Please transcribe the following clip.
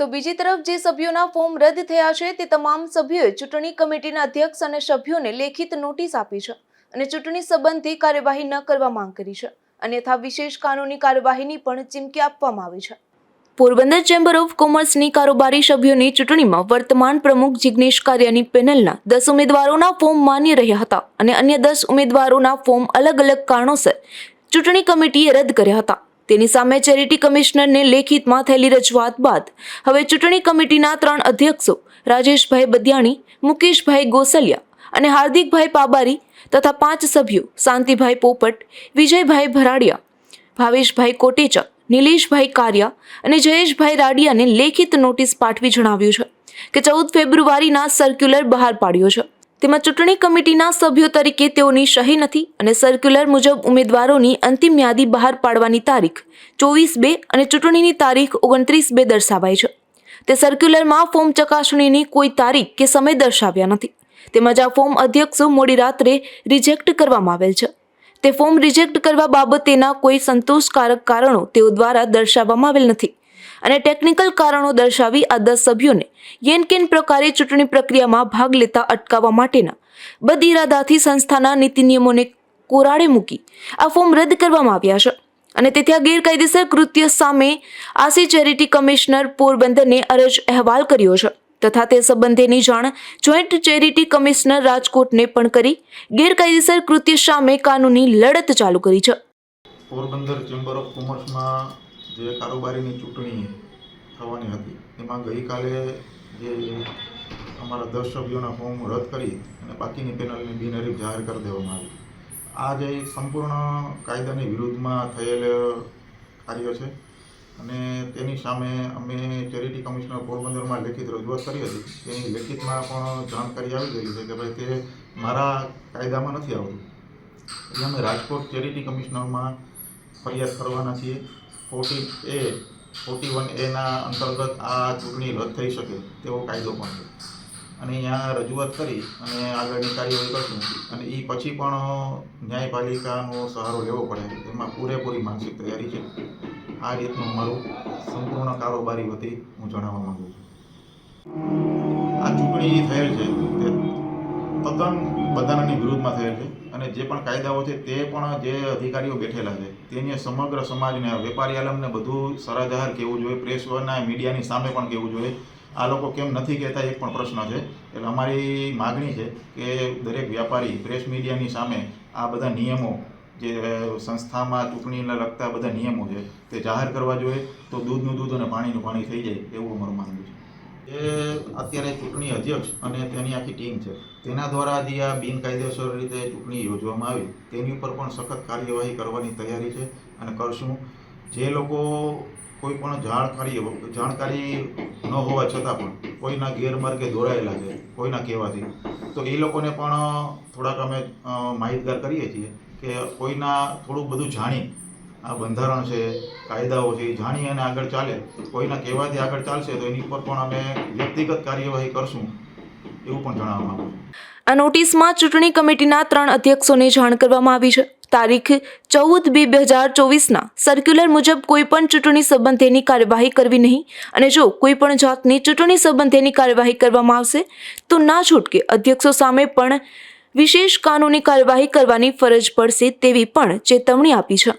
તો બીજી તરફ જે સભ્યોના ફોર્મ રદ થયા છે તે તમામ સભ્યોએ ચૂંટણી કમિટીના અધ્યક્ષ અને સભ્યોને લેખિત નોટિસ આપી છે અને ચૂંટણી સંબંધી કાર્યવાહી ન કરવા માંગ કરી છે. અન્યથા વિશેષ કાનૂની કાર્યવાહીની પણ ચીમકી આપવામાં આવી છે. પોરબંદર ચેમ્બર ઓફ કોમર્સની કારોબારી સભ્યોની ચૂંટણીમાં વર્તમાન પ્રમુખ જિગ્નેશ કારિયાની પેનલના દસ ઉમેદવારોના ફોર્મ માન્ય રહ્યા હતા અને અન્ય દસ ઉમેદવારોના ફોર્મ અલગ અલગ કારણોસર ચૂંટણી કમિટીએ રદ કર્યા હતા. તેની સામે ચેરિટી કમિશનરને લેખિતમાં થયેલી રજૂઆત બાદ હવે ચૂંટણી કમિટીના ત્રણ અધ્યક્ષો રાજેશભાઈ બદિયાણી, મુકેશભાઈ ગોસલિયા અને હાર્દિકભાઈ પાબારી તથા પાંચ સભ્યો શાંતિભાઈ પોપટ, વિજયભાઈ ભરાડિયા, ભાવેશભાઈ કોટેચા, નિલેશભાઈ કારિયા અને જયેશભાઈ રાડિયાને લેખિત નોટિસ પાઠવી જણાવ્યું છે કે ચૌદ ફેબ્રુઆરીના સર્ક્યુલર બહાર પાડ્યો છે. તેમાં ચૂંટણી કમિટીના સભ્યો તરીકે તેઓની સહી નથી અને સર્ક્યુલર મુજબ ઉમેદવારોની અંતિમ યાદી બહાર પાડવાની તારીખ ચોવીસ બે અને ચૂંટણીની તારીખ ઓગણત્રીસ બે દર્શાવાય છે. તે સર્ક્યુલરમાં ફોર્મ ચકાસણીની કોઈ તારીખ કે સમય દર્શાવ્યા નથી. તેમજ આ ફોર્મ અધ્યક્ષો મોડી રાત્રે રિજેક્ટ કરવામાં આવેલ છે. તે ફોર્મ રિજેક્ટ કરવા બાબતેના કોઈ સંતોષકારક કારણો તેઓ દ્વારા દર્શાવવામાં આવેલ નથી. અને ટેકનિકલ કારણો દર્શાવી આ દસ સભ્યોને યેન કેન પ્રકારે ચૂંટણી પ્રક્રિયામાં ભાગ લેતા અટકાવવા માટેના બદઇરાદાથી સંસ્થાના નીતિ નિયમોને કોરાડે મૂકી આ ફોર્મ રદ કરવામાં આવ્યા છે. અને તેથી આ ગેરકાયદેસર કૃત્ય સામે આસી ચેરિટી કમિશનર પોરબંદરને અરજ અહેવાલ કર્યો છે. તથા તે સંબંધેની જાણ જોઈન્ટ ચેરિટી કમિશનર રાજકોટને પણ કરી ગેરકાયદેસર કૃત્ય સામે કાનૂની લડત ચાલુ કરી છે. પોરબંદર ચેમ્બર ઓફ કોમર્સમાં જે કારોબારીની ચૂંટણી થવાની હતી, એમાં ગઈકાલે જે અમારા દસ સભ્યોના ફોર્મ રદ કરી અને બાકીની પેનલની બિનહરીફ જાહેર કરી દેવામાં આવી. આ જે સંપૂર્ણ કાયદાની વિરુદ્ધમાં થયેલ કાર્ય છે અને તેની સામે અમે ચેરિટી કમિશનર પોરબંદરમાં લેખિત રજૂઆત કરી હતી. તેની લેખિતમાં પણ જાણકારી આવી ગયેલી છે કે ભાઈ તે મારા કાયદામાં નથી આવતું. એટલે અમે રાજકોટ ચેરિટી કમિશનરમાં ફરિયાદ કરવાના છીએ. ફોર્ટી એ, ફોર્ટી વન એના અંતર્ગત આ ચૂંટણી રદ થઈ શકે તેવો કાયદો પણ છે. અને અહીંયા રજૂઆત કરી અને આગળની કાર્યવાહી કરશું. અને એ પછી પણ ન્યાયપાલિકાનો સહારો લેવો પડે. એમાં પૂરેપૂરી માનસિક તૈયારી છે. આ રીતનું અમારું સંપૂર્ણ કારોબારી વતી હું જણાવવા માગું છું. આ ચૂંટણી થયેલ છે. તે તદ્દન બંધારણની વિરુદ્ધમાં થયેલ છે અને જે પણ કાયદાઓ છે તે પણ જે અધિકારીઓ બેઠેલા છે, તેને સમગ્ર સમાજને, વેપારી આલમને બધું સરાજાહેર કહેવું જોઈએ પ્રેસના મીડિયાની સામે પણ કહેવું જોઈએ. આ લોકો કેમ નથી કહેતા એક પણ પ્રશ્ન છે. એટલે અમારી માગણી છે કે દરેક વ્યાપારી પ્રેસ મીડિયાની સામે આ બધા નિયમો જે સંસ્થામાં ચૂંટણીને લગતા બધા નિયમો છે તે જાહેર કરવા જોઈએ તો દૂધનું દૂધ અને પાણીનું પાણી થઈ જાય એવું અમારું માનવું છે. અત્યારે ચૂંટણી અધ્યક્ષ અને તેની આખી ટીમ છે. તેના દ્વારા જે આ બિનકાયદેસર રીતે ચૂંટણી યોજવામાં આવી, તેની ઉપર પણ સખત કાર્યવાહી કરવાની તૈયારી છે અને કરશું. જે લોકો કોઈ પણ જાણકારી જાણકારી ન હોવા છતાં પણ કોઈના ગેરમાર્ગે દોરાયેલા છે, કોઈના કહેવાથી, તો એ લોકોને પણ થોડાક અમે માહિતગાર કરીએ છીએ કે કોઈના થોડું બધું જાણી આ બંધારણ છે, કાયદાઓ છે, એ જાણી અને આગળ ચાલે. કોઈના કહેવાથી આગળ ચાલશે તો એની ઉપર પણ અમે વ્યક્તિગત કાર્યવાહી કરશું, એવું પણ જણાવવા માંગુ આ નોટિસમાં ચૂંટણી કમિટીના ત્રણ અધ્યક્ષોને જાણ કરવામાં આવી છે. તારીખ ચૌદ બે બે હજાર ચોવીસના સર્ક્યુલર મુજબ કોઈપણ ચૂંટણી સંબંધેની કાર્યવાહી કરવી નહીં. અને જો કોઈપણ જાતની ચૂંટણી સંબંધેની કાર્યવાહી કરવામાં આવશે, તો ના છૂટકે અધ્યક્ષો સામે પણ વિશેષ કાનૂની કાર્યવાહી કરવાની ફરજ પડશે તેવી પણ ચેતવણી આપી છે.